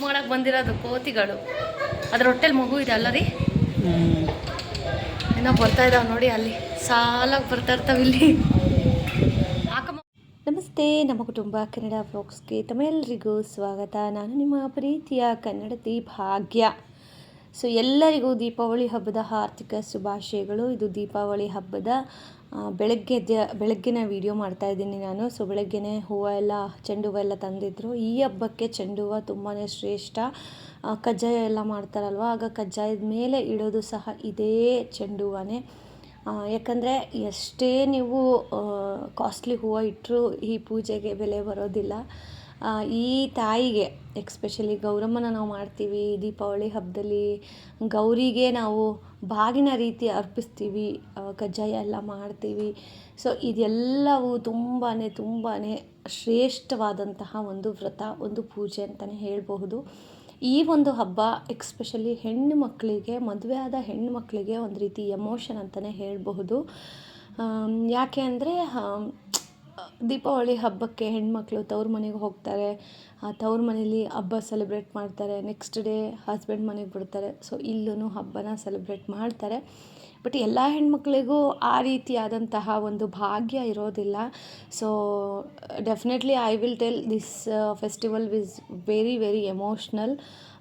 ಮಾಡಕ್ಕೆ ಬಂದಿರೋದು ಕೋತಿಗಳು. ಅದ್ರ ಹೊಟ್ಟೆಲಿ ಮಗು ಇದೆ ಅಲ್ಲ ರೀ? ಏನೋ ಬರ್ತಾ ಇದಾವೆ ನೋಡಿ ಅಲ್ಲಿ. ಸಾಲಾಗಿ ಬರ್ತಾ ಇರ್ತಾವೆ ಇಲ್ಲಿ. ನಮಸ್ತೆ, ನಮ್ಮ ಕುಟುಂಬ ಕನ್ನಡ ಬ್ಲಾಗ್ಸ್ಗೆ ತಮ್ಮೆಲ್ಲರಿಗೂ ಸ್ವಾಗತ. ನಾನು ನಿಮ್ಮ ಪ್ರೀತಿಯ ಕನ್ನಡತಿ ಭಾಗ್ಯ. ಸೊ, ಎಲ್ಲರಿಗೂ ದೀಪಾವಳಿ ಹಬ್ಬದ ಆರ್ಥಿಕ ಶುಭಾಶಯಗಳು. ಇದು ದೀಪಾವಳಿ ಹಬ್ಬದ ಬೆಳಗ್ಗೆ ದ- ಬೆಳಗ್ಗಿನ ವಿಡಿಯೋ ಮಾಡ್ತಾ ಇದ್ದೀನಿ ನಾನು. ಸೊ ಬೆಳಗ್ಗೆನೇ ಹೂವು ಎಲ್ಲ, ಚೆಂಡು ಹೂವು ಎಲ್ಲ ತಂದಿದ್ರು. ಈ ಹಬ್ಬಕ್ಕೆ ಚೆಂಡು ಹೂವು ತುಂಬಾ ಶ್ರೇಷ್ಠ. ಕಜ್ಜಾಯ ಎಲ್ಲ ಮಾಡ್ತಾರಲ್ವ? ಆಗ ಕಜ್ಜಾಯದ ಮೇಲೆ ಇಡೋದು ಸಹ ಇದೇ ಚೆಂಡು ಹೂವನೇ. ಯಾಕಂದರೆ ಎಷ್ಟೇ ನೀವು ಕಾಸ್ಟ್ಲಿ ಹೂವು ಇಟ್ಟರೂ ಈ ಪೂಜೆಗೆ ಬೆಲೆ ಬರೋದಿಲ್ಲ. ಈ ತಾಯಿಗೆ ಎಕ್ಸ್ಪೆಷಲಿ ಗೌರಮ್ಮನ ನಾವು ಮಾಡ್ತೀವಿ, ದೀಪಾವಳಿ ಹಬ್ಬದಲ್ಲಿ ಗೌರಿಗೆ ನಾವು ಬಾಗಿನ ರೀತಿ ಅರ್ಪಿಸ್ತೀವಿ ಕಜ್ಜಾಯ ಎಲ್ಲ ಮಾಡ್ತೀವಿ. ಸೊ ಇದೆಲ್ಲವೂ ತುಂಬಾ ತುಂಬಾ ಶ್ರೇಷ್ಠವಾದಂತಹ ಒಂದು ವ್ರತ, ಒಂದು ಪೂಜೆ ಅಂತಲೇ ಹೇಳಬಹುದು. ಈ ಒಂದು ಹಬ್ಬ ಎಕ್ಸ್ಪೆಷಲಿ ಹೆಣ್ಣು ಮಕ್ಕಳಿಗೆ, ಮದುವೆ ಆದ ಹೆಣ್ಣು ಮಕ್ಕಳಿಗೆ ಒಂದು ರೀತಿ ಎಮೋಷನ್ ಅಂತಲೇ ಹೇಳಬಹುದು. ಯಾಕೆ ಅಂದರೆ ದೀಪಾವಳಿ ಹಬ್ಬಕ್ಕೆ ಹೆಣ್ಮಕ್ಳು ತವ್ರ ಮನೆಗೆ ಹೋಗ್ತಾರೆ. ಆ, ತವ್ರ ಮನೇಲಿ ಹಬ್ಬ ಸೆಲೆಬ್ರೇಟ್ ಮಾಡ್ತಾರೆ. ನೆಕ್ಸ್ಟ್ ಡೇ ಹಸ್ಬೆಂಡ್ ಮನೆಗೆ ಬಿಡ್ತಾರೆ ಸೊ ಇಲ್ಲೂ ಹಬ್ಬನ ಸೆಲೆಬ್ರೇಟ್ ಮಾಡ್ತಾರೆ. ಬಟ್ ಎಲ್ಲ ಹೆಣ್ಮಕ್ಳಿಗೂ ಆ ರೀತಿಯಾದಂತಹ ಒಂದು ಭಾಗ್ಯ ಇರೋದಿಲ್ಲ. So definitely I will tell this festival with very very emotional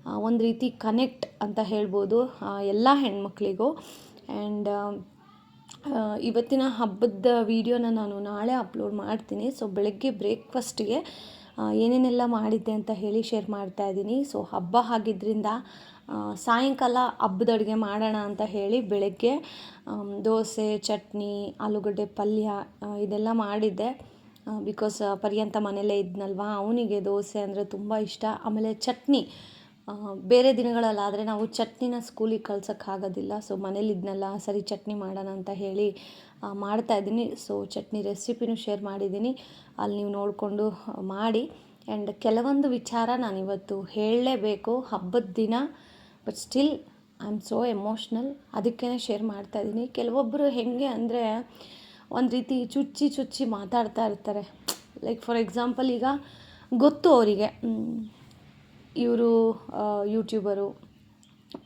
ಒಂದು ರೀತಿ ಕನೆಕ್ಟ್ ಅಂತ ಹೇಳ್ಬೋದು ಎಲ್ಲ ಹೆಣ್ಮಕ್ಳಿಗೂ. ಆ್ಯಂಡ್ ಇವತ್ತಿನ ಹಬ್ಬದ ವೀಡಿಯೋನ ನಾನು ನಾಳೆ ಅಪ್ಲೋಡ್ ಮಾಡ್ತೀನಿ. ಸೊ, ಬೆಳಗ್ಗೆ ಬ್ರೇಕ್ಫಾಸ್ಟಿಗೆ ಏನೇನೆಲ್ಲ ಮಾಡಿದ್ದೆ ಅಂತ ಹೇಳಿ ಶೇರ್ ಮಾಡ್ತಾ ಇದ್ದೀನಿ. ಸೊ, ಹಬ್ಬ ಆಗಿದ್ದರಿಂದ ಸಾಯಂಕಾಲ ಹಬ್ಬದ ಅಡುಗೆ ಮಾಡೋಣ ಅಂತ ಹೇಳಿ ಬೆಳಗ್ಗೆ ದೋಸೆ, ಚಟ್ನಿ, ಆಲೂಗಡ್ಡೆ ಪಲ್ಯ ಇದೆಲ್ಲ ಮಾಡಿದ್ದೆ. ಬಿಕಾಸ್ ಪರ್ಯಂತ ಮನೆಯಲ್ಲೇ ಇದ್ನಲ್ವಾ, ಅವನಿಗೆ ದೋಸೆ ಅಂದರೆ ತುಂಬ ಇಷ್ಟ. ಆಮೇಲೆ ಚಟ್ನಿ ಬೇರೆ ದಿನಗಳಲ್ಲಾದರೆ ನಾವು ಚಟ್ನಿನ ಸ್ಕೂಲಿಗೆ ಕಳ್ಸೋಕ್ಕಾಗೋದಿಲ್ಲ ಸೊ ಮನೇಲಿ ಇದನ್ನೆಲ್ಲ ಸರಿ ಚಟ್ನಿ ಮಾಡೋಣ ಅಂತ ಹೇಳಿ ಮಾಡ್ತಾ ಇದ್ದೀನಿ. ಸೊ ಚಟ್ನಿ ರೆಸಿಪಿನೂ ಶೇರ್ ಮಾಡಿದ್ದೀನಿ. ಅಲ್ಲಿ ನೀವು ನೋಡಿಕೊಂಡು ಮಾಡಿ. ಆ್ಯಂಡ್ ಕೆಲವೊಂದು ವಿಚಾರ ನಾನಿವತ್ತು ಹೇಳಲೇಬೇಕು. ಹಬ್ಬದ ದಿನ but still I am so emotional ಅದಕ್ಕೇ ಶೇರ್ ಮಾಡ್ತಾ ಇದ್ದೀನಿ. ಕೆಲವೊಬ್ಬರು ಹೆಂಗೆ ಅಂದರೆ, ಒಂದು ರೀತಿ ಚುಚ್ಚಿ ಚುಚ್ಚಿ ಮಾತಾಡ್ತಾ ಇರ್ತಾರೆ. ಲೈಕ್ ಫಾರ್ ಎಕ್ಸಾಂಪಲ್ ಈಗ ಗೊತ್ತು ಅವರಿಗೆ. ಇವರು ಯೂಟ್ಯೂಬರು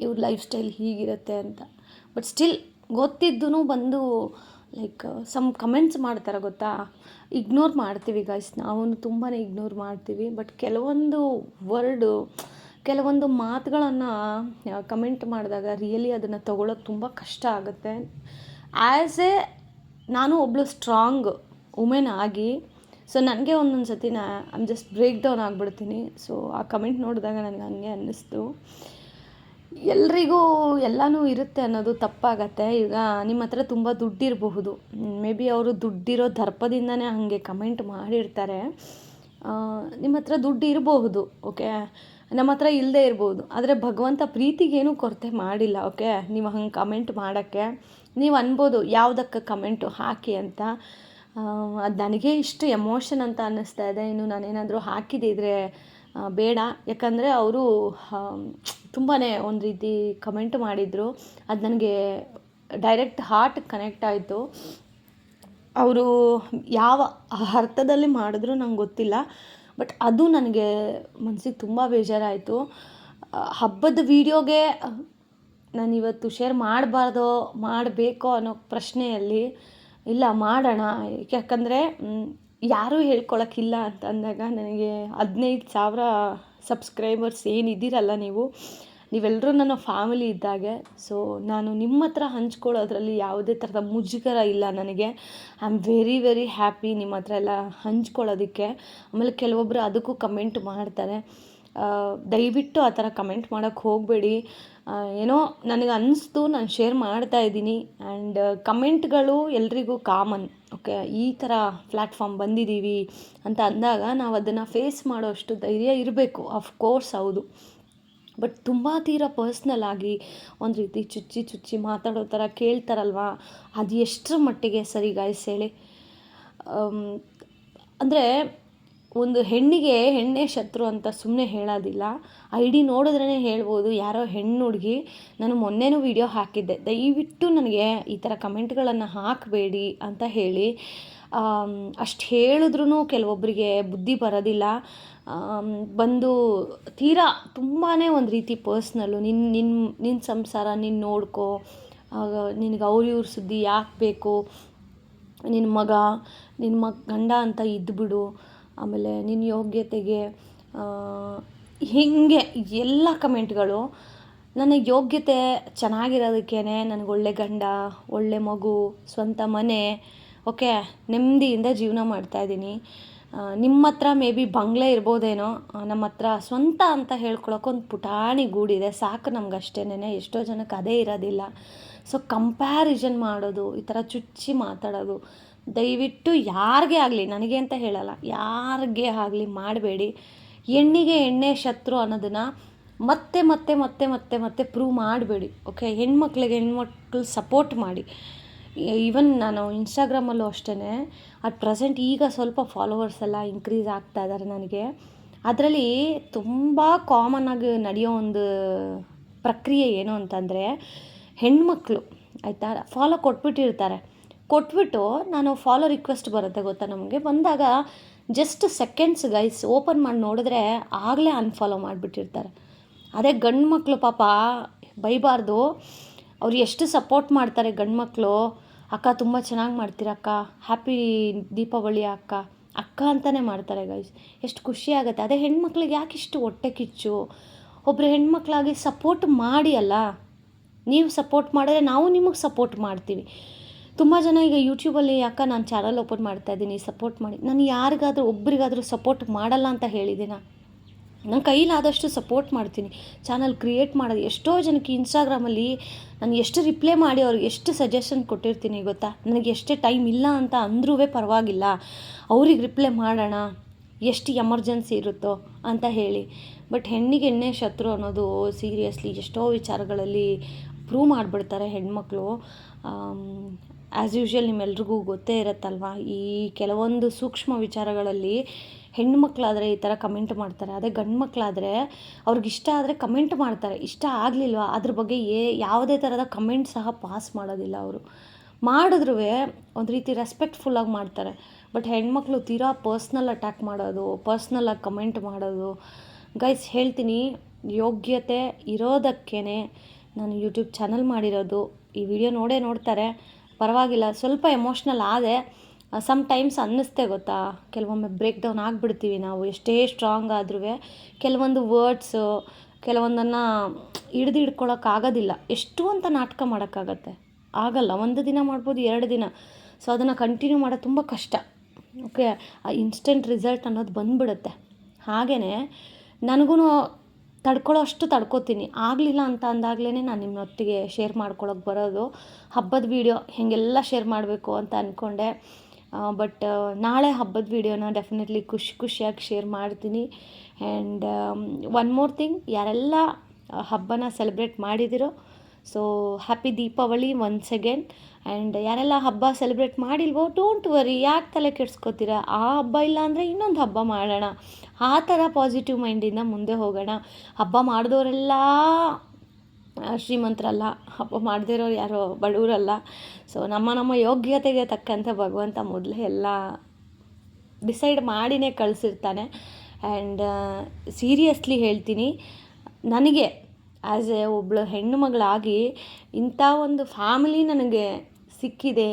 ಇವ್ರ ಲೈಫ್ ಸ್ಟೈಲ್ ಹೀಗಿರುತ್ತೆ ಅಂತ. ಬಟ್ ಸ್ಟಿಲ್ ಗೊತ್ತಿದ್ದೂ ಬಂದು ಲೈಕ್ ಸಮ್ ಕಮೆಂಟ್ಸ್ ಮಾಡ್ತಾರೆ ಗೊತ್ತಾ? ಇಗ್ನೋರ್ ಮಾಡ್ತೀವಿ ಗೈಸ್ ನಾವು ತುಂಬಾ ಇಗ್ನೋರ್ ಮಾಡ್ತೀವಿ. ಬಟ್ ಕೆಲವೊಂದು ವರ್ಡು ಕೆಲವೊಂದು ಮಾತುಗಳನ್ನು ಕಮೆಂಟ್ ಮಾಡಿದಾಗ ರಿಯಲಿ ಅದನ್ನು ತಗೊಳ್ಳೋದು ತುಂಬ ಕಷ್ಟ ಆಗುತ್ತೆ. ಆ್ಯಸ್ ಎ ನಾನು ಒಬ್ಬಳು ಸ್ಟ್ರಾಂಗ್ ವುಮೆನ್ ಆಗಿ ಸೊ ನನಗೆ ಒಂದೊಂದು ಸತಿ ನಾ ಐಮ್ ಜಸ್ಟ್ ಬ್ರೇಕ್ ಡೌನ್ ಆಗಿಬಿಡ್ತೀನಿ. ಸೊ ಆ ಕಮೆಂಟ್ ನೋಡಿದಾಗ ನನಗೆ ಹಂಗೆ ಅನ್ನಿಸ್ತು. ಎಲ್ರಿಗೂ ಎಲ್ಲನೂ ಇರುತ್ತೆ ಅನ್ನೋದು ತಪ್ಪಾಗತ್ತೆ. ಈಗ ನಿಮ್ಮ ಹತ್ರ ತುಂಬ ದುಡ್ಡಿರಬಹುದು. ಮೇ ಬಿ ಅವರು ದುಡ್ಡಿರೋ ದರ್ಪದಿಂದನೇ ಹಾಗೆ ಕಮೆಂಟ್ ಮಾಡಿರ್ತಾರೆ. ನಿಮ್ಮ ಹತ್ರ ದುಡ್ಡು ಇರಬಹುದು ಓಕೆ ನಮ್ಮ ಹತ್ರ ಇಲ್ಲದೆ ಇರ್ಬೋದು ಆದರೆ ಭಗವಂತ ಪ್ರೀತಿಗೇನು ಕೊರತೆ ಮಾಡಿಲ್ಲ ಓಕೆ ನೀವು ಹಂಗೆ ಕಮೆಂಟ್ ಮಾಡೋಕ್ಕೆ. ನೀವು ಅನ್ಬೋದು, ಯಾವುದಕ್ಕೆ ಕಮೆಂಟು ಹಾಕಿ ಅಂತ. ಅದು ನನಗೆ ಇಷ್ಟು ಎಮೋಷನ್ ಅಂತ ಅನ್ನಿಸ್ತಾ ಇದೆ. ಇನ್ನು ನಾನೇನಾದರೂ ಹಾಕಿದಿದ್ರೆ ಆ, ಬೇಡ. ಯಾಕಂದರೆ ಅವರು ತುಂಬಾ ಒಂದು ರೀತಿ ಕಮೆಂಟ್ ಮಾಡಿದರು. ಅದು ನನಗೆ ಡೈರೆಕ್ಟ್ ಹಾರ್ಟ್ ಕನೆಕ್ಟ್ ಆಯಿತು. ಅವರು ಯಾವ ಅರ್ಥದಲ್ಲಿ ಮಾಡಿದ್ರು ನಂಗೆ ಗೊತ್ತಿಲ್ಲ. ಬಟ್ ಅದು ನನಗೆ ಮನಸ್ಸಿಗೆ ತುಂಬ ಬೇಜಾರಾಯಿತು. ಹಬ್ಬದ ವೀಡಿಯೋಗೆ ನಾನು ಇವತ್ತು ಶೇರ್ ಮಾಡಬಾರ್ದೋ ಮಾಡಬೇಕೋ ಅನ್ನೋ ಪ್ರಶ್ನೆಯಲ್ಲಿ ಇಲ್ಲ, ಮಾಡೋಣ. ಯಾಕಂದರೆ ಯಾರೂ ಹೇಳ್ಕೊಳಕ್ಕಿಲ್ಲ ಅಂತ ಅಂದಾಗ ನನಗೆ ಹದಿನೈದು ಸಾವಿರ ಸಬ್ಸ್ಕ್ರೈಬರ್ಸ್ ಏನಿದ್ದೀರಲ್ಲ ನೀವು ನೀವೆಲ್ಲರೂ ನನ್ನ ಫ್ಯಾಮಿಲಿ ಇದ್ದಾಗೆ ಸೊ ನಾನು ನಿಮ್ಮ ಹತ್ರ ಹಂಚ್ಕೊಳ್ಳೋದ್ರಲ್ಲಿ ಯಾವುದೇ ಥರದ ಮುಜುಗರ ಇಲ್ಲ ನನಗೆ. I am very very happy ನಿಮ್ಮ ಹತ್ರ ಎಲ್ಲ ಹಂಚ್ಕೊಳ್ಳೋದಕ್ಕೆ. ಆಮೇಲೆ ಕೆಲವೊಬ್ಬರು ಅದಕ್ಕೂ ಕಮೆಂಟ್ ಮಾಡ್ತಾರೆ. ದಯವಿಟ್ಟು ಆ ಥರ ಕಮೆಂಟ್ ಮಾಡೋಕ್ಕೆ ಹೋಗಬೇಡಿ. ಏನೋ ನನಗೆ ಅನ್ನಿಸ್ತು ನಾನು ಶೇರ್ ಮಾಡ್ತಾ ಇದ್ದೀನಿ. ಆ್ಯಂಡ್ ಕಮೆಂಟ್ಗಳು ಎಲ್ರಿಗೂ ಕಾಮನ್ ಓಕೆ ಈ ಥರ ಪ್ಲ್ಯಾಟ್ಫಾರ್ಮ್ ಬಂದಿದ್ದೀವಿ ಅಂತ ಅಂದಾಗ ನಾವು ಅದನ್ನು ಫೇಸ್ ಮಾಡೋಷ್ಟು ಧೈರ್ಯ ಇರಬೇಕು ಕೋರ್ಸ್ ಹೌದು. ಬಟ್ ತುಂಬ ತೀರ ಪರ್ಸ್ನಲ್ ಆಗಿ ಒಂದು ರೀತಿ ಚುಚ್ಚಿ ಚುಚ್ಚಿ ಮಾತಾಡೋ ಥರ ಕೇಳ್ತಾರಲ್ವಾ? ಅದು ಎಷ್ಟರ ಮಟ್ಟಿಗೆ ಸರಿ ಗಾಯ್ಸ್ ಹೇಳಿ? ಅಂದರೆ ಒಂದು ಹೆಣ್ಣಿಗೆ ಹೆಣ್ಣೇ ಶತ್ರು ಅಂತ ಸುಮ್ಮನೆ ಹೇಳೋದಿಲ್ಲ. ಐ ಡಿ ನೋಡಿದ್ರೇ ಹೇಳ್ಬೋದು, ಯಾರೋ ಹೆಣ್ಣು ಹುಡುಗಿ. ನಾನು ಮೊನ್ನೆನೂ ವಿಡಿಯೋ ಹಾಕಿದ್ದೆ. ದಯವಿಟ್ಟು ನನಗೆ ಈ ಥರ ಕಮೆಂಟ್ಗಳನ್ನು ಹಾಕಬೇಡಿ ಅಂತ ಹೇಳಿ. ಅಷ್ಟು ಹೇಳಿದ್ರೂ ಕೆಲವೊಬ್ಬರಿಗೆ ಬುದ್ಧಿ ಬರೋದಿಲ್ಲ. ಬಂದು ತೀರಾ ತುಂಬಾ ಒಂದು ರೀತಿ ಪರ್ಸ್ನಲ್ಲು. ನಿನ್ನ ನಿನ್ನ ನಿನ್ನ ಸಂಸಾರ ನೀನು ನೋಡ್ಕೋ. ನಿನಗೆ ಅವ್ರ ಇವ್ರ ಸುದ್ದಿ ಯಾಕೆ ಬೇಕು? ನಿನ್ನ ಮಗ ನಿನ್ನ ಮಗ ಗಂಡ ಅಂತ ಇದ್ದುಬಿಡು ಆಮೇಲೆ ನಿನ್ನ ಯೋಗ್ಯತೆಗೆ ಹೀಗೆ ಎಲ್ಲ ಕಮೆಂಟ್ಗಳು. ನನಗೆ ಯೋಗ್ಯತೆ ಚೆನ್ನಾಗಿರೋದಕ್ಕೇ ನನಗೆ ಒಳ್ಳೆ ಗಂಡ, ಒಳ್ಳೆ ಮಗು, ಸ್ವಂತ ಮನೆ, ಓಕೆ, ನೆಮ್ಮದಿಯಿಂದ ಜೀವನ ಮಾಡ್ತಾಯಿದ್ದೀನಿ ನಿಮ್ಮ ಹತ್ರ ಮೇ ಬಿ ಬಂಗ್ಲೆ ಇರ್ಬೋದೇನೋ ನಮ್ಮ ಹತ್ರ ಸ್ವಂತ ಅಂತ ಹೇಳ್ಕೊಳಕ್ಕೆ ಒಂದು ಪುಟಾಣಿ ಗೂಡಿದೆ. ಸಾಕು ನಮ್ಗೆ ಅಷ್ಟೇನೆ ಎಷ್ಟೋ ಜನಕ್ಕೆ ಅದೇ ಇರೋದಿಲ್ಲ. ಸೊ ಕಂಪ್ಯಾರಿಸನ್ ಮಾಡೋದು, ಈ ಥರ ಚುಚ್ಚಿ ಮಾತಾಡೋದು ದಯವಿಟ್ಟು ಯಾರಿಗೆ ಆಗಲಿ, ನನಗೆ ಅಂತ ಹೇಳಲ್ಲ, ಯಾರಿಗೆ ಆಗಲಿ ಮಾಡಬೇಡಿ. ಹೆಣ್ಣಿಗೆ ಎಣ್ಣೆ ಶತ್ರು ಅನ್ನೋದನ್ನು ಮತ್ತೆ ಮತ್ತೆ ಮತ್ತೆ ಮತ್ತೆ ಮತ್ತೆ ಪ್ರೂವ್ ಮಾಡಬೇಡಿ ಓಕೆ ಹೆಣ್ಮಕ್ಳಿಗೆ ಹೆಣ್ಮಕ್ಳು ಸಪೋರ್ಟ್ ಮಾಡಿ. ಈವನ್ ನಾನು ಇನ್ಸ್ಟಾಗ್ರಾಮಲ್ಲೂ ಅಷ್ಟೇ ಅಟ್ ಪ್ರೆಸೆಂಟ್ ಈಗ ಸ್ವಲ್ಪ ಫಾಲೋವರ್ಸ್ ಎಲ್ಲ ಇನ್ಕ್ರೀಸ್ ಆಗ್ತಾ ಇದ್ದಾರೆ ನನಗೆ. ಅದರಲ್ಲಿ ತುಂಬ ಕಾಮನ್ ಆಗಿ ನಡೆಯೋ ಒಂದು ಪ್ರಕ್ರಿಯೆ ಏನು ಅಂತಂದರೆ, ಹೆಣ್ಮಕ್ಳು, ಆಯಿತಾ? ಫಾಲೋ ಕೊಟ್ಬಿಟ್ಟಿರ್ತಾರೆ. ಕೊಟ್ಬಿಟ್ಟು ನಾನು ಫಾಲೋ ರಿಕ್ವೆಸ್ಟ್ ಬರುತ್ತೆ ಗೊತ್ತಾ ನಮಗೆ? ಬಂದಾಗ ಜಸ್ಟ್ ಸೆಕೆಂಡ್ಸ್ ಗೈಸ್ ಓಪನ್ ಮಾಡಿ ನೋಡಿದ್ರೆ ಆಗಲೇ ಅನ್ಫಾಲೋ ಮಾಡಿಬಿಟ್ಟಿರ್ತಾರೆ. ಅದೇ ಗಂಡು ಮಕ್ಕಳು ಪಾಪ ಬೈಬಾರ್ದು. ಅವ್ರು ಎಷ್ಟು ಸಪೋರ್ಟ್ ಮಾಡ್ತಾರೆ ಗಂಡು ಮಕ್ಕಳು ಅಕ್ಕ, ತುಂಬ ಚೆನ್ನಾಗಿ ಮಾಡ್ತೀರಕ್ಕ ಹ್ಯಾಪಿ ದೀಪಾವಳಿ ಅಕ್ಕ. ಅಕ್ಕ ಅಂತಲೇ ಮಾಡ್ತಾರೆ ಗೈಸ್ ಎಷ್ಟು ಖುಷಿ ಆಗುತ್ತೆ. ಅದೇ ಹೆಣ್ಮಕ್ಳಿಗೆ ಯಾಕೆ ಇಷ್ಟು ಹೊಟ್ಟೆ ಕಿಚ್ಚು? ಒಬ್ಬರು ಹೆಣ್ಮಕ್ಳಾಗಿ ಸಪೋರ್ಟ್ ಮಾಡಿ ಅಲ್ಲ? ನೀವು ಸಪೋರ್ಟ್ ಮಾಡಿದ್ರೆ ನಾವು ನಿಮಗೆ ಸಪೋರ್ಟ್ ಮಾಡ್ತೀವಿ. ತುಂಬ ಜನ ಈಗ ಯೂಟ್ಯೂಬಲ್ಲಿ ಅಕ್ಕ, ನಾನು ಚಾನಲ್ ಓಪನ್ ಮಾಡ್ತಾ ಇದ್ದೀನಿ ಸಪೋರ್ಟ್ ಮಾಡಿ. ನಾನು ಯಾರಿಗಾದರೂ, ಒಬ್ರಿಗಾದರೂ ಸಪೋರ್ಟ್ ಮಾಡಲ್ಲ ಅಂತ ಹೇಳಿದ್ದೀನಾ ನನ್ನ ಕೈಲಾದಷ್ಟು ಸಪೋರ್ಟ್ ಮಾಡ್ತೀನಿ. ಚಾನಲ್ ಕ್ರಿಯೇಟ್ ಮಾಡೋದು. ಎಷ್ಟೋ ಜನಕ್ಕೆ ಇನ್ಸ್ಟಾಗ್ರಾಮಲ್ಲಿ ನಾನು ಎಷ್ಟು ರಿಪ್ಲೈ ಮಾಡಿ ಅವ್ರಿಗೆ ಎಷ್ಟು ಸಜೆಷನ್ ಕೊಟ್ಟಿರ್ತೀನಿ ಗೊತ್ತಾ? ನನಗೆ ಎಷ್ಟೇ ಟೈಮ್ ಇಲ್ಲ ಅಂತ ಅಂದ್ರೂ ಪರವಾಗಿಲ್ಲ. ಅವ್ರಿಗೆ ರಿಪ್ಲೈ ಮಾಡೋಣ. ಎಷ್ಟು ಎಮರ್ಜೆನ್ಸಿ ಇರುತ್ತೋ ಅಂತ ಹೇಳಿ. ಬಟ್ ಹೆಣ್ಣಿಗೆ ಎಣ್ಣೆ ಶತ್ರು ಅನ್ನೋದು ಸೀರಿಯಸ್ಲಿ ಎಷ್ಟೋ ವಿಚಾರಗಳಲ್ಲಿ ಪ್ರೂವ್ ಮಾಡಿಬಿಡ್ತಾರೆ ಹೆಣ್ಮಕ್ಳು. ಆ್ಯಸ್ ಯೂಶ್ವಲ್ ನಿಮ್ಮೆಲ್ರಿಗೂ ಗೊತ್ತೇ ಇರುತ್ತಲ್ವ? ಈ ಕೆಲವೊಂದು ಸೂಕ್ಷ್ಮ ವಿಚಾರಗಳಲ್ಲಿ ಹೆಣ್ಮಕ್ಳಾದರೆ ಈ ಥರ ಕಮೆಂಟ್ ಮಾಡ್ತಾರೆ. ಅದೇ ಗಂಡು ಮಕ್ಕಳಾದರೆ ಅವ್ರಿಗೆ ಇಷ್ಟ ಆದರೆ ಕಮೆಂಟ್ ಮಾಡ್ತಾರೆ. ಇಷ್ಟ ಆಗಲಿಲ್ವ? ಅದ್ರ ಬಗ್ಗೆ ಏ, ಯಾವುದೇ ಥರದ ಕಮೆಂಟ್ ಸಹ ಪಾಸ್ ಮಾಡೋದಿಲ್ಲ ಅವರು. ಮಾಡಿದ್ರೂ ಒಂದು ರೀತಿ ರೆಸ್ಪೆಕ್ಟ್ಫುಲ್ಲಾಗಿ ಮಾಡ್ತಾರೆ. ಬಟ್ ಹೆಣ್ಮಕ್ಳು ತೀರಾ ಪರ್ಸ್ನಲ್ ಅಟ್ಯಾಕ್ ಮಾಡೋದು ಪರ್ಸ್ನಲ್ಲಾಗಿ ಕಮೆಂಟ್ ಮಾಡೋದು. ಗೈಸ್ ಹೇಳ್ತೀನಿ, ಯೋಗ್ಯತೆ ಇರೋದಕ್ಕೇ ನಾನು ಯೂಟ್ಯೂಬ್ ಚಾನಲ್ ಮಾಡಿರೋದು. ಈ ವಿಡಿಯೋ ನೋಡೇ ನೋಡ್ತಾರೆ. ಪರವಾಗಿಲ್ಲ, ಸ್ವಲ್ಪ ಎಮೋಷ್ನಲ್ ಆದೆ ಸಮ್ ಟೈಮ್ಸ್ ಅನ್ನಿಸ್ತೆ ಗೊತ್ತಾ? ಕೆಲವೊಮ್ಮೆ ಬ್ರೇಕ್ ಡೌನ್ ಆಗಿಬಿಡ್ತೀವಿ ನಾವು, ಎಷ್ಟೇ ಸ್ಟ್ರಾಂಗ್ ಆದ್ರೂ ಕೆಲವೊಂದು ವರ್ಡ್ಸು ಕೆಲವೊಂದನ್ನು ಹಿಡ್ದು ಹಿಡ್ಕೊಳಕ್ಕಾಗೋದಿಲ್ಲ ಎಷ್ಟು ಅಂತ ನಾಟಕ ಮಾಡೋಕ್ಕಾಗತ್ತೆ? ಆಗಲ್ಲ, ಒಂದು ದಿನ ಮಾಡ್ಬೋದು, ಎರಡು ದಿನ. ಸೊ ಅದನ್ನು ಕಂಟಿನ್ಯೂ ಮಾಡೋದು ತುಂಬ ಕಷ್ಟ. ಓಕೆ ಆ ಇನ್ಸ್ಟೆಂಟ್ ರಿಸಲ್ಟ್ ಅನ್ನೋದು ಬಂದ್ಬಿಡುತ್ತೆ. ಹಾಗೆಯೇ ನನಗೂ ತಡ್ಕೊಳ್ಳೋ ಅಷ್ಟು ತಡ್ಕೋತೀನಿ. ಆಗಲಿಲ್ಲ ಅಂತ ಅಂದಾಗಲೇ ನಾನು ನಿಮ್ಮೊತ್ತಿಗೆ ಶೇರ್ ಮಾಡ್ಕೊಳ್ಳೋಕೆ ಬರೋದು. ಹಬ್ಬದ ವೀಡಿಯೋ ಹೇಗೆಲ್ಲ ಶೇರ್ ಮಾಡಬೇಕು ಅಂತ ಅಂದ್ಕೊಂಡೆ ಬಟ್ ನಾಳೆ ಹಬ್ಬದ ವೀಡಿಯೋನ ಡೆಫಿನೆಟ್ಲಿ ಖುಷಿ ಖುಷಿಯಾಗಿ ಶೇರ್ ಮಾಡ್ತೀನಿ. ಆ್ಯಂಡ್ ಒನ್ ಮೋರ್ ಥಿಂಗ್ ಯಾರೆಲ್ಲ ಹಬ್ಬನ celebrate ಮಾಡಿದಿರೋ so happy Deepavali once again and ಯಾರೆಲ್ಲ ಹಬ್ಬ ಸೆಲೆಬ್ರೇಟ್ ಮಾಡಿಲ್ವೋ ಡೋಂಟ್ ವರಿ ಯಾಕೆ ತಲೆ ಕೆಡ್ಸ್ಕೊತೀರಾ? ಆ ಹಬ್ಬ ಇಲ್ಲ ಅಂದರೆ ಇನ್ನೊಂದು ಹಬ್ಬ ಮಾಡೋಣ. ಆ ಥರ ಪಾಸಿಟಿವ್ ಮೈಂಡಿಂದ ಮುಂದೆ ಹೋಗೋಣ. ಹಬ್ಬ ಮಾಡಿದವರೆಲ್ಲ ಶ್ರೀಮಂತರಲ್ಲ. ಹಬ್ಬ ಮಾಡದೇ ಇರೋರು ಯಾರೋ ಬಡವರಲ್ಲ ಸೊ ನಮ್ಮ ನಮ್ಮ ಯೋಗ್ಯತೆಗೆ ತಕ್ಕಂತೆ ಭಗವಂತ ಮೊದಲೇ ಎಲ್ಲ ಡಿಸೈಡ್ ಮಾಡಿನೇ ಕಳಿಸಿರ್ತಾನೆ. ಆ್ಯಂಡ್ ಸೀರಿಯಸ್ಲಿ ಹೇಳ್ತೀನಿ, ನನಗೆ ಆ್ಯಸ್ ಎ ಒಬ್ಬಳು ಹೆಣ್ಣು ಮಗಳಾಗಿ ಇಂಥ ಒಂದು ಫ್ಯಾಮಿಲಿ ನನಗೆ ಸಿಕ್ಕಿದೆ.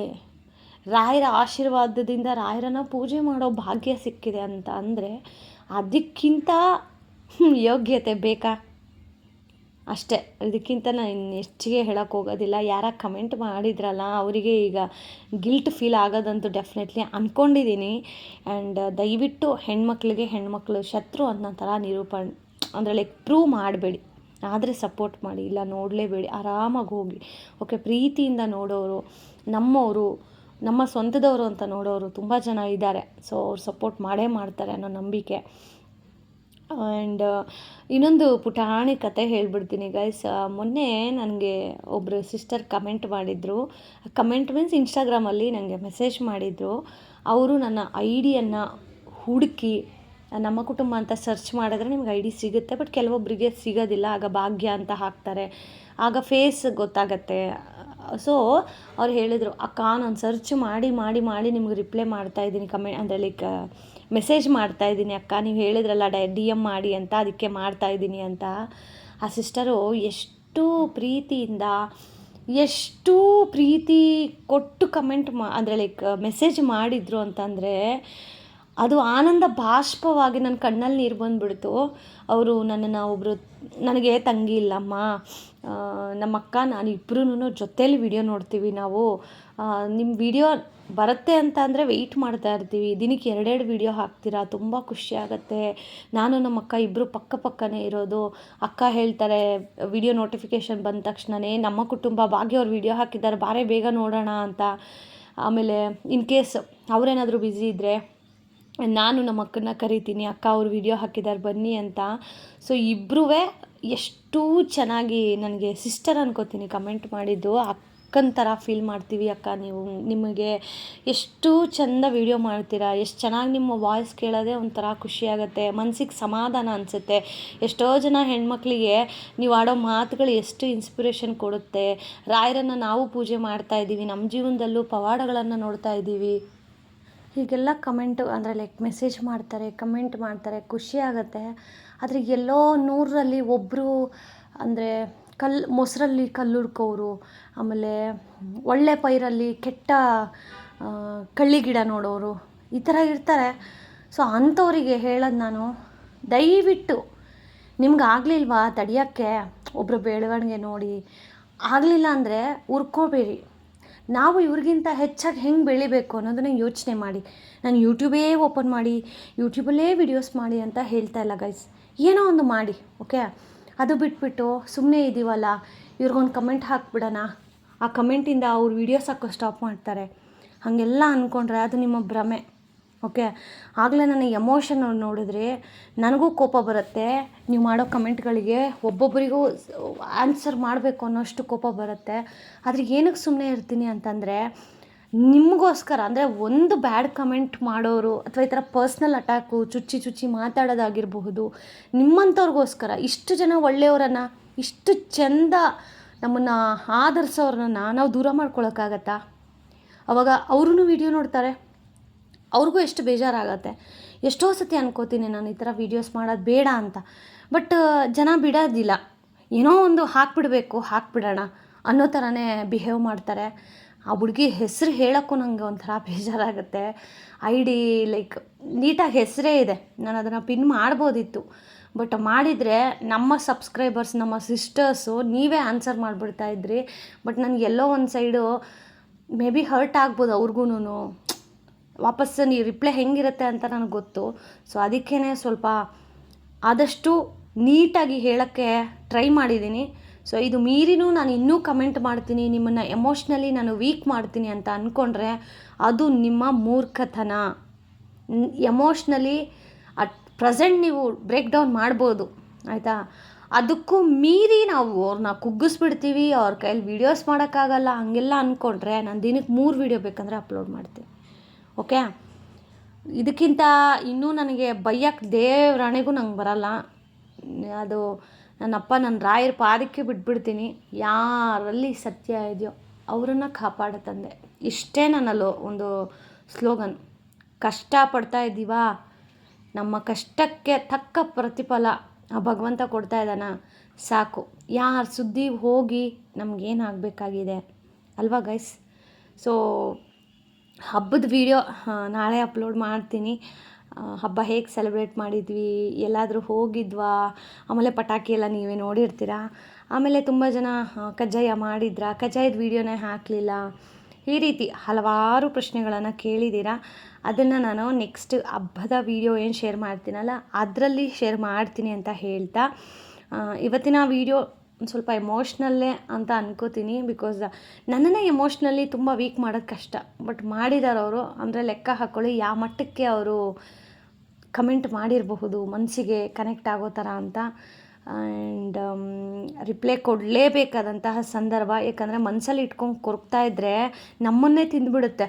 ರಾಯರ ಆಶೀರ್ವಾದದಿಂದ ರಾಯರನ್ನ ಪೂಜೆ ಮಾಡೋ ಭಾಗ್ಯ ಸಿಕ್ಕಿದೆ ಅಂತ ಅಂದರೆ ಅದಕ್ಕಿಂತ ಯೋಗ್ಯತೆ ಬೇಕಾ? ಅಷ್ಟೇ. ಅದಕ್ಕಿಂತ ನಾನು ಇನ್ನು ಹೆಚ್ಚಿಗೆ ಹೇಳೋಕ್ಕೆ ಹೋಗೋದಿಲ್ಲ. ಯಾರ ಕಮೆಂಟ್ ಮಾಡಿದ್ರಲ್ಲ, ಅವರಿಗೆ ಈಗ ಗಿಲ್ಟ್ ಫೀಲ್ ಆಗೋದಂತೂ ಡೆಫಿನೆಟ್ಲಿ ಅಂದ್ಕೊಂಡಿದ್ದೀನಿ ಆ್ಯಂಡ್ ದಯವಿಟ್ಟು ಹೆಣ್ಮಕ್ಳಿಗೆ ಹೆಣ್ಮಕ್ಳು ಶತ್ರು ಅನ್ನೋ ಥರ ನಿರೂಪಣೆ, ಅಂದರೆ ಲೈಕ್ ಪ್ರೂವ್ ಮಾಡಬೇಡಿ. ಆದರೆ ಸಪೋರ್ಟ್ ಮಾಡಿ, ಇಲ್ಲ ನೋಡಲೇಬೇಡಿ, ಆರಾಮಾಗಿ ಹೋಗಿ. ಓಕೆ ಪ್ರೀತಿಯಿಂದ ನೋಡೋರು, ನಮ್ಮವರು, ನಮ್ಮ ಸ್ವಂತದವರು ಅಂತ ನೋಡೋರು ತುಂಬ ಜನ ಇದ್ದಾರೆ. ಸೊ ಅವ್ರು ಸಪೋರ್ಟ್ ಮಾಡೇ ಮಾಡ್ತಾರೆ ಅನ್ನೋ ನಂಬಿಕೆ. ಆ್ಯಂಡ್ ಇನ್ನೊಂದು ಪುಟಾಣಿ ಕತೆ ಹೇಳ್ಬಿಡ್ತೀನಿ ಗೈಸ್ ಮೊನ್ನೆ ನನಗೆ ಒಬ್ಬರು ಸಿಸ್ಟರ್ ಕಮೆಂಟ್ ಮಾಡಿದರು. ಕಮೆಂಟ್ ಮೀನ್ಸ್ ಇನ್ಸ್ಟಾಗ್ರಾಮಲ್ಲಿ ನನಗೆ ಮೆಸೇಜ್ ಮಾಡಿದರು. ಅವರು ನನ್ನ ಐಡಿಯನ್ನು ಡಿಯನ್ನು ಹುಡುಕಿ ನಮ್ಮ ಕುಟುಂಬ ಅಂತ ಸರ್ಚ್ ಮಾಡಿದ್ರೆ ನಿಮ್ಗೆ ಐ ಡಿ ಸಿಗುತ್ತೆ ಬಟ್ ಕೆಲವೊಬ್ಬರಿಗೆ ಸಿಗೋದಿಲ್ಲ. ಆಗ ಭಾಗ್ಯ ಅಂತ ಹಾಕ್ತಾರೆ. ಆಗ ಫೇಸ್ ಗೊತ್ತಾಗತ್ತೆ. ಸೊ ಅವ್ರು ಹೇಳಿದರು, ಅಕ್ಕ, ನಾನು ಸರ್ಚ್ ಮಾಡಿ ಮಾಡಿ ಮಾಡಿ ನಿಮ್ಗೆ ರಿಪ್ಲೈ ಮಾಡ್ತಾ ಇದ್ದೀನಿ. ಕಮೆ ಅಂದರೆ ಲೈಕ್ ಮೆಸೇಜ್ ಮಾಡ್ತಾ ಇದ್ದೀನಿ. ಅಕ್ಕ, ನೀವು ಹೇಳಿದ್ರಲ್ಲ, ಡೈ ಡಿ ಎಂ ಮಾಡಿ ಅಂತ, ಅದಕ್ಕೆ ಮಾಡ್ತಾ ಇದ್ದೀನಿ ಅಂತ. ಆ ಸಿಸ್ಟರು ಎಷ್ಟು ಪ್ರೀತಿಯಿಂದ, ಎಷ್ಟು ಪ್ರೀತಿ ಕೊಟ್ಟು ಕಮೆಂಟ್ ಮಾ, ಅಂದರೆ ಲೈಕ್ ಮೆಸೇಜ್ ಮಾಡಿದರು ಅಂತಂದರೆ ಅದು ಆನಂದ ಬಾಷ್ಪವಾಗಿ ನನ್ನ ಕಣ್ಣಲ್ಲಿ ನೀರು ಬಂದುಬಿಡ್ತು. ಅವರು ನನ್ನನ್ನು ಒಬ್ಬರು ನನಗೆ ತಂಗಿ ಇಲ್ಲಮ್ಮ. ನಮ್ಮಕ್ಕ ನಾನು ಇಬ್ಬರೂ ಜೊತೇಲಿ ವಿಡಿಯೋ ನೋಡ್ತೀವಿ ನಾವು. ನಿಮ್ಮ ವಿಡಿಯೋ ಬರುತ್ತೆ ಅಂತ ಅಂದರೆ ವೆಯ್ಟ್ ಮಾಡ್ತಾ ಇರ್ತೀವಿ. ದಿನಕ್ಕೆ ಎರಡೆರಡು ವಿಡಿಯೋ ಹಾಕ್ತೀರಾ? ತುಂಬ ಖುಷಿ ನಾನು ನಮ್ಮ ಅಕ್ಕ ಇಬ್ಬರು ಪಕ್ಕ ಪಕ್ಕನೇ ಇರೋದು. ಅಕ್ಕ ಹೇಳ್ತಾರೆ, ವಿಡಿಯೋ ನೋಟಿಫಿಕೇಷನ್ ಬಂದ ತಕ್ಷಣವೇ ನಮ್ಮ ಕುಟುಂಬ ಭಾಗ್ಯ ಅವ್ರು ವಿಡಿಯೋ ಹಾಕಿದ್ದಾರೆ. ಬಾರೇ ಬೇಗ ನೋಡೋಣ ಅಂತ. ಆಮೇಲೆ, ಇನ್ ಕೇಸ್ ಅವರೇನಾದರೂ ಬ್ಯುಸಿ ಇದ್ದರೆ ನಾನು ನಮ್ಮ ಅಕ್ಕನ ಕರಿತೀನಿ, ಅಕ್ಕ ಅವ್ರು ವಿಡಿಯೋ ಹಾಕಿದ್ದಾರೆ ಬನ್ನಿ ಅಂತ. ಸೊ ಇಬ್ಬರೂ ಎಷ್ಟು ಚೆನ್ನಾಗಿ ನನಗೆ ಸಿಸ್ಟರ್ ಅನ್ಕೋತೀನಿ ಕಮೆಂಟ್ ಮಾಡಿದ್ದು. ಅಕ್ಕನ ಥರ ಫೀಲ್ ಮಾಡ್ತೀವಿ ಅಕ್ಕ ನೀವು. ನಿಮಗೆ ಎಷ್ಟು ಚಂದ ವಿಡಿಯೋ ಮಾಡ್ತೀರಾ? ಎಷ್ಟು ಚೆನ್ನಾಗಿ ನಿಮ್ಮ ವಾಯ್ಸ್ ಕೇಳೋದೇ ಒಂಥರ ಖುಷಿಯಾಗುತ್ತೆ ಮನಸ್ಸಿಗೆ ಸಮಾಧಾನ ಅನಿಸುತ್ತೆ. ಎಷ್ಟೋ ಜನ ಹೆಣ್ಮಕ್ಳಿಗೆ ನೀವು ಆಡೋ ಮಾತುಗಳು ಎಷ್ಟು ಇನ್ಸ್ಪಿರೇಷನ್ ಕೊಡುತ್ತೆ. ರಾಯರನ್ನು ನಾವು ಪೂಜೆ ಮಾಡ್ತಾ ಇದ್ದೀವಿ ನಮ್ಮ ಜೀವನದಲ್ಲೂ ಪವಾಡಗಳನ್ನು ನೋಡ್ತಾ ಇದ್ದೀವಿ ಹೀಗೆಲ್ಲ ಕಮೆಂಟು ಅಂದರೆ ಲೈಕ್ ಮೆಸೇಜ್ ಮಾಡ್ತಾರೆ ಕಮೆಂಟ್ ಮಾಡ್ತಾರೆ, ಖುಷಿ ಆಗುತ್ತೆ. ಆದರೆ ಎಲ್ಲೋ ನೂರರಲ್ಲಿ ಒಬ್ಬರು ಅಂದರೆ ಕಲ್ಲು ಮೊಸರಲ್ಲಿ ಕಲ್ಲು ಹುಡ್ಕೋರು ಆಮೇಲೆ ಒಳ್ಳೆ ಪೈರಲ್ಲಿ ಕೆಟ್ಟ ಕಳ್ಳಿ ಗಿಡ ನೋಡೋರು ಈ ಥರ ಇರ್ತಾರೆ. ಸೊ ಅಂಥವರಿಗೆ ಹೇಳೋದು ನಾನು, ದಯವಿಟ್ಟು ನಿಮ್ಗೆ ತಡಿಯೋಕ್ಕೆ ಒಬ್ಬರು ಬೆಳವಣಿಗೆ ನೋಡಿ? ಆಗಲಿಲ್ಲ ಅಂದರೆ ಉರ್ಕೋಬೇಡಿ ನಾವು ಇವ್ರಿಗಿಂತ ಹೆಚ್ಚಾಗಿ ಹೆಂಗೆ ಬೆಳಿಬೇಕು ಅನ್ನೋದನ್ನು ಯೋಚನೆ ಮಾಡಿ. ನಾನು ಯೂಟ್ಯೂಬೇ ಓಪನ್ ಮಾಡಿ ಯೂಟ್ಯೂಬಲ್ಲೇ ವಿಡಿಯೋಸ್ ಮಾಡಿ ಅಂತ ಹೇಳ್ತಾ ಇಲ್ಲ ಗೈಸ್ ಏನೋ ಒಂದು ಮಾಡಿ ಓಕೆ ಅದು ಬಿಟ್ಬಿಟ್ಟು ಸುಮ್ಮನೆ ಇದ್ದೀವಲ್ಲ ಇವ್ರಿಗೊಂದು ಕಮೆಂಟ್ ಹಾಕ್ಬಿಡೋಣ. ಆ ಕಮೆಂಟಿಂದ ಅವ್ರು ವೀಡಿಯೋಸ್ ಹಾಕೋ ಸ್ಟಾಪ್ ಮಾಡ್ತಾರೆ. ಹಾಗೆಲ್ಲ ಅಂದ್ಕೊಂಡ್ರೆ ಅದು ನಿಮ್ಮ ಭ್ರಮೆ. ಓಕೆ ಆಗಲೇ ನನ್ನ ಎಮೋಷನ್ ನೋಡಿದ್ರೆ ನನಗೂ ಕೋಪ ಬರುತ್ತೆ. ನೀವು ಮಾಡೋ ಕಮೆಂಟ್ಗಳಿಗೆ ಒಬ್ಬೊಬ್ಬರಿಗೂ ಆನ್ಸರ್ ಮಾಡಬೇಕು ಅನ್ನೋಷ್ಟು ಕೋಪ ಬರುತ್ತೆ. ಆದರೆ ಏನಕ್ಕೆ ಸುಮ್ಮನೆ ಇರ್ತೀನಿ ಅಂತಂದರೆ ನಿಮಗೋಸ್ಕರ, ಅಂದರೆ ಒಂದು ಬ್ಯಾಡ್ ಕಮೆಂಟ್ ಮಾಡೋರು ಅಥವಾ ಈ ಥರ ಪರ್ಸ್ನಲ್ ಅಟ್ಯಾಕು ಚುಚ್ಚಿ ಚುಚ್ಚಿ ಮಾತಾಡೋದಾಗಿರಬಹುದು, ನಿಮ್ಮಂಥವ್ರಿಗೋಸ್ಕರ ಇಷ್ಟು ಜನ ಒಳ್ಳೆಯವರನ್ನು, ಇಷ್ಟು ಚೆಂದ ನಮ್ಮನ್ನು ಆಧರಿಸೋರನ್ನ ನಾವು ದೂರ ಮಾಡ್ಕೊಳಕ್ಕಾಗತ್ತಾ? ಅವಾಗ ಅವ್ರೂ ವಿಡಿಯೋ ನೋಡ್ತಾರೆ. ಅವ್ರಿಗೂ ಎಷ್ಟು ಬೇಜಾರಾಗತ್ತೆ. ಎಷ್ಟೋ ಸತಿ ಅನ್ಕೋತೀನಿ ನಾನು ಈ ಥರ ವೀಡಿಯೋಸ್ ಮಾಡೋದು ಬೇಡ ಅಂತ. ಬಟ್ ಜನ ಬಿಡೋದಿಲ್ಲ. ಏನೋ ಒಂದು ಹಾಕ್ಬಿಡಬೇಕು, ಹಾಕ್ಬಿಡೋಣ ಅನ್ನೋ ಥರನೇ ಬಿಹೇವ್ ಮಾಡ್ತಾರೆ. ಆ ಹುಡುಗಿ ಹೆಸರು ಹೇಳೋಕ್ಕೂ ನನಗೆ ಒಂಥರ ಬೇಜಾರಾಗುತ್ತೆ. ಐ ಡಿ ಲೈಕ್ ನೀಟಾಗಿ ಹೆಸರೇ ಇದೆ. ನಾನು ಅದನ್ನು ಪಿನ್ ಮಾಡ್ಬೋದಿತ್ತು. ಬಟ್ ಮಾಡಿದರೆ ನಮ್ಮ ಸಬ್ಸ್ಕ್ರೈಬರ್ಸ್ ನಮ್ಮ ಸಿಸ್ಟರ್ಸು ನೀವೇ ಆನ್ಸರ್ ಮಾಡಿಬಿಡ್ತಾ ಇದ್ರಿ. ಬಟ್ ನನಗೆ ಎಲ್ಲೋ ಒಂದು ಸೈಡು ಮೇ ಬಿ ಹರ್ಟ್ ಆಗ್ಬೋದು ಅವ್ರಿಗೂ ವಾಪಸ್ ನೀವು ರಿಪ್ಲೈ ಹೆಂಗಿರುತ್ತೆ ಅಂತ ನನಗೆ ಗೊತ್ತು. ಸೊ ಅದಕ್ಕೇ ಸ್ವಲ್ಪ ಆದಷ್ಟು ನೀಟಾಗಿ ಹೇಳೋಕ್ಕೆ ಟ್ರೈ ಮಾಡಿದ್ದೀನಿ ಸೊ ಇದು ಮೀರಿನೂ ನಾನು ಇನ್ನೂ ಕಮೆಂಟ್ ಮಾಡ್ತೀನಿ, ನಿಮ್ಮನ್ನು ಎಮೋಷ್ನಲಿ ನಾನು ವೀಕ್ ಮಾಡ್ತೀನಿ ಅಂತ ಅಂದ್ಕೊಂಡ್ರೆ ಅದು ನಿಮ್ಮ ಮೂರ್ಖತನ. ಎಮೋಷ್ನಲಿ ಅಟ್ ಪ್ರೆಸೆಂಟ್ ನೀವು ಬ್ರೇಕ್ ಡೌನ್ ಮಾಡ್ಬೋದು, ಆಯಿತಾ? ಅದಕ್ಕೂ ಮೀರಿ ನಾವು ಅವ್ರನ್ನ ಕುಗ್ಗಿಸ್ಬಿಡ್ತೀವಿ, ಅವ್ರ ಕೈಯಲ್ಲಿ ವೀಡಿಯೋಸ್ ಮಾಡೋಕ್ಕಾಗಲ್ಲ, ಹಂಗೆಲ್ಲ ಅಂದ್ಕೊಂಡ್ರೆ ನಾನು ದಿನಕ್ಕೆ ಮೂರು ವೀಡಿಯೋ ಬೇಕಂದರೆ ಅಪ್ಲೋಡ್ ಮಾಡ್ತೀನಿ. ಓಕೆ? ಇದಕ್ಕಿಂತ ಇನ್ನೂ ನನಗೆ ಬೈಯಕ್ಕೆ ದೇವ್ರಾಣೆಗೂ ನಂಗೆ ಬರಲ್ಲ. ಅದು ನನ್ನಪ್ಪ ನನ್ನ ರಾಯರ ಪಾದಕ್ಕೆ ಬಿಟ್ಬಿಡ್ತೀನಿ. ಯಾರಲ್ಲಿ ಸತ್ಯ ಇದೆಯೋ ಅವರನ್ನು ಕಾಪಾಡ ತಂದೆ. ಇಷ್ಟೇ ನನ್ನಲ್ಲೋ ಒಂದು ಸ್ಲೋಗನ್. ಕಷ್ಟಪಡ್ತಾ ಇದ್ದೀವಾ? ನಮ್ಮ ಕಷ್ಟಕ್ಕೆ ತಕ್ಕ ಪ್ರತಿಫಲ ಆ ಭಗವಂತ ಕೊಡ್ತಾ ಇದ್ದಾನ? ಸಾಕು. ಯಾರ ಸುದ್ದಿ ಹೋಗಿ ನಮಗೇನಾಗಬೇಕಾಗಿದೆ ಅಲ್ವಾ ಗೈಸ್ ಸೊ ಹಬ್ಬದ ವೀಡಿಯೋ ನಾಳೆ ಅಪ್ಲೋಡ್ ಮಾಡ್ತೀನಿ. ಹಬ್ಬ ಹೇಗೆ ಸೆಲೆಬ್ರೇಟ್ ಮಾಡಿದ್ವಿ, ಎಲ್ಲಾದರೂ ಹೋಗಿದ್ವಾ, ಆಮೇಲೆ ಪಟಾಕಿ ಎಲ್ಲ ನೀವೇ ನೋಡಿರ್ತೀರ? ಆಮೇಲೆ ತುಂಬ ಜನ ಕಜ್ಜಾಯ ಮಾಡಿದ್ರ? ಕಜ್ಜಾಯದ ವೀಡಿಯೋನೇ ಹಾಕಲಿಲ್ಲ. ಈ ರೀತಿ ಹಲವಾರು ಪ್ರಶ್ನೆಗಳನ್ನು ಕೇಳಿದ್ದೀರಾ? ಅದನ್ನು ನಾನು ನೆಕ್ಸ್ಟ್ ಹಬ್ಬದ ವೀಡಿಯೋ ಏನು ಶೇರ್ ಮಾಡ್ತೀನಲ್ಲ, ಅದರಲ್ಲಿ ಶೇರ್ ಮಾಡ್ತೀನಿ ಅಂತ ಹೇಳ್ತಾ ಇವತ್ತಿನ ವೀಡಿಯೋ ಒಂದು ಸ್ವಲ್ಪ ಎಮೋಷ್ನಲ್ಲೇ ಅಂತ ಅನ್ಕೋತೀನಿ ಬಿಕಾಸ್ ನನ್ನನ್ನೇ ಎಮೋಷ್ನಲಿ ತುಂಬ ವೀಕ್ ಮಾಡೋದು ಕಷ್ಟ. ಬಟ್ ಮಾಡಿದಾರೆ ಅವರು ಅಂದರೆ ಲೆಕ್ಕ ಹಾಕ್ಕೊಳ್ಳಿ ಯಾವ ಮಟ್ಟಕ್ಕೆ ಅವರು ಕಮೆಂಟ್ ಮಾಡಿರಬಹುದು ಮನಸ್ಸಿಗೆ ಕನೆಕ್ಟ್ ಆಗೋ ಥರ ಅಂತ. ಆ್ಯಂಡ್ ರಿಪ್ಲೈ ಕೊಡಲೇಬೇಕಾದಂತಹ ಸಂದರ್ಭ. ಯಾಕಂದರೆ ಮನಸ್ಸಲ್ಲಿ ಇಟ್ಕೊಂಡು ಕೊರಗ್ತಾ ಇದ್ದರೆ ನಮ್ಮನ್ನೇ ತಿಂದುಬಿಡುತ್ತೆ.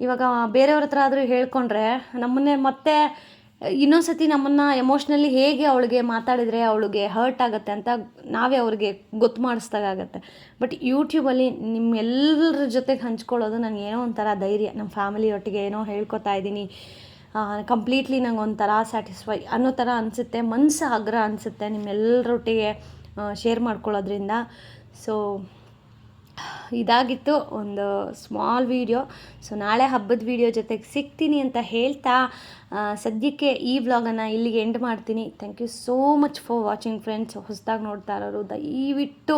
ಇವಾಗ ಬೇರೆಯವ್ರ ಹತ್ರ ಆದರೂ ಹೇಳ್ಕೊಂಡ್ರೆ ನಮ್ಮನ್ನೇ ಮತ್ತೆ ಇನ್ನೊಂದು ಸತಿ ನಮ್ಮನ್ನು ಎಮೋಷ್ನಲಿ ಹೇಗೆ ಅವಳಿಗೆ ಮಾತಾಡಿದರೆ ಅವಳಿಗೆ ಹರ್ಟ್ ಆಗುತ್ತೆ ಅಂತ ನಾವೇ ಅವ್ರಿಗೆ ಗೊತ್ತು ಮಾಡಿಸ್ದಾಗತ್ತೆ ಬಟ್ ಯೂಟ್ಯೂಬಲ್ಲಿ ನಿಮ್ಮೆಲ್ಲರ ಜೊತೆಗೆ ಹಂಚ್ಕೊಳ್ಳೋದು ನನಗೆ ಏನೋ ಒಂಥರ ಧೈರ್ಯ. ನಮ್ಮ ಫ್ಯಾಮಿಲಿ ಒಟ್ಟಿಗೆ ಏನೋ ಹೇಳ್ಕೊತಾ ಇದ್ದೀನಿ. ಕಂಪ್ಲೀಟ್ಲಿ ನಂಗೆ ಒಂಥರ ಸ್ಯಾಟಿಸ್ಫೈ ಅನ್ನೋ ಥರ ಅನಿಸುತ್ತೆ. ಮನಸ್ಸು ಆಗ್ರಹ ಅನಿಸುತ್ತೆ ನಿಮ್ಮೆಲ್ಲರೊಟ್ಟಿಗೆ ಶೇರ್ ಮಾಡ್ಕೊಳ್ಳೋದ್ರಿಂದ. ಸೊ ಇದಾಗಿತ್ತು, ಒಂದು ಸ್ಮಾಲ್ ವೀಡಿಯೋ ಸೊ ನಾಳೆ ಹಬ್ಬದ ವೀಡಿಯೋ ಜೊತೆಗೆ ಸಿಗ್ತೀನಿ ಅಂತ ಹೇಳ್ತಾ ಸದ್ಯಕ್ಕೆ ಈ ವ್ಲಾಗನ್ನು ಇಲ್ಲಿಗೆ ಎಂಡ್ ಮಾಡ್ತೀನಿ. Thank you so much for watching friends ಹೊಸದಾಗಿ ನೋಡ್ತಾ ಇರೋರು, ದಯವಿಟ್ಟು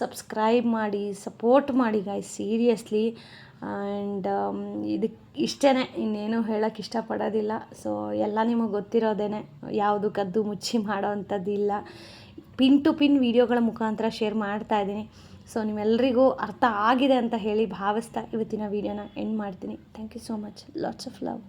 ಸಬ್ಸ್ಕ್ರೈಬ್ ಮಾಡಿ ಸಪೋರ್ಟ್ ಮಾಡಿ ಗಾಯ್ ಸೀರಿಯಸ್ಲಿ ಆ್ಯಂಡ್ ಇದಕ್ಕೆ ಇಷ್ಟೇ ಇನ್ನೇನು ಹೇಳೋಕ್ಕೆ ಇಷ್ಟಪಡೋದಿಲ್ಲ. ಸೊ ಎಲ್ಲ ನಿಮಗೆ ಗೊತ್ತಿರೋದೇ ಯಾವುದು ಕದ್ದು ಮುಚ್ಚಿ ಮಾಡೋ ಅಂಥದ್ದು ಇಲ್ಲ ಪಿನ್ ಟು ಪಿನ್ ವೀಡಿಯೋಗಳ ಮುಖಾಂತರ ಶೇರ್ ಮಾಡ್ತಾ ಇದ್ದೀನಿ. ಸೊ ನಿಮ್ಮೆಲ್ಲರಿಗೂ ಅರ್ಥ ಆಗಿದೆ ಅಂತ ಹೇಳಿ ಭಾವಿಸ್ತಾ ಇವತ್ತಿನ ವೀಡಿಯೋನ ಎಂಡ್ ಮಾಡ್ತೀನಿ. Thank you so much lots of love